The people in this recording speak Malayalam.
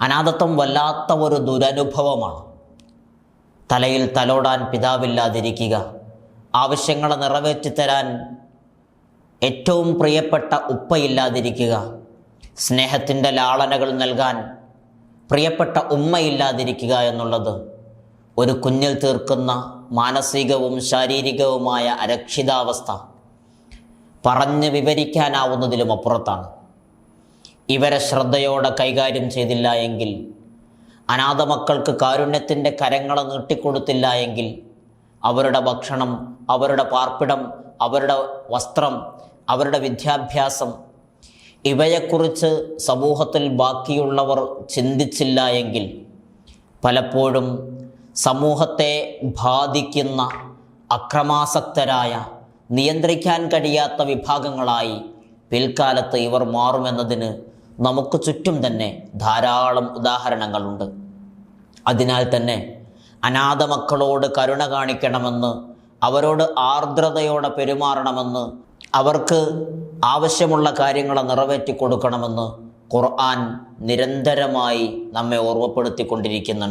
അനാഥത്വം വല്ലാത്ത ഒരു ദുരനുഭവമാണ്. തലയിൽ തലോടാൻ പിതാവില്ലാതിരിക്കുക ആവശ്യങ്ങൾ നിറവേറ്റിത്തരാൻ ഏറ്റവും പ്രിയപ്പെട്ട ഉപ്പയില്ലാതിരിക്കുക സ്നേഹത്തിന്റെ ലാളനകൾ നൽകാൻ പ്രിയപ്പെട്ട ഉമ്മയില്ലാതിരിക്കുക എന്നുള്ളത് ഒരു കുഞ്ഞിൽ തീർക്കുന്ന മാനസികവും ശാരീരികവുമായ അരക്ഷിതാവസ്ഥ. പറഞ്ഞ് വിവരിക്കാനാവുന്നതിലും അപ്പുറത്താണ്. ഇവരെ ശ്രദ്ധയോടെ കൈകാര്യം ചെയ്തില്ല എങ്കിൽ അനാഥ മക്കൾക്ക് കാരുണ്യത്തിന്റെ കരങ്ങളെ നീട്ടിക്കൊടുത്തില്ല എങ്കിൽ അവരുടെ ഭക്ഷണം അവരുടെ പാർപ്പിടം അവരുടെ വസ്ത്രം അവരുടെ വിദ്യാഭ്യാസം ഇവയെക്കുറിച്ച് സമൂഹത്തിൽ ബാക്കിയുള്ളവർ ചിന്തിച്ചില്ല എങ്കിൽ പലപ്പോഴും സമൂഹത്തെ ബാധിക്കുന്ന അക്രമാസക്തരായ നിയന്ത്രിക്കാൻ കഴിയാത്ത വിഭാഗങ്ങളായി പിൽക്കാലത്ത് ഇവർ മാറുമെന്നതിന് നമുക്ക് ചുറ്റും തന്നെ ധാരാളം ഉദാഹരണങ്ങളുണ്ട്. അതിനാൽ തന്നെ അനാഥ മക്കളോട് കരുണ കാണിക്കണമെന്ന് അവരോട് ആർദ്രതയോടെ പെരുമാറണമെന്ന് അവർക്ക് ആവശ്യമുള്ള കാര്യങ്ങൾ നിറവേറ്റി കൊടുക്കണമെന്ന് ഖുർആൻ നിരന്തരമായി നമ്മെ ഓർമ്മപ്പെടുത്തിക്കൊണ്ടിരിക്കുന്നുണ്ട്.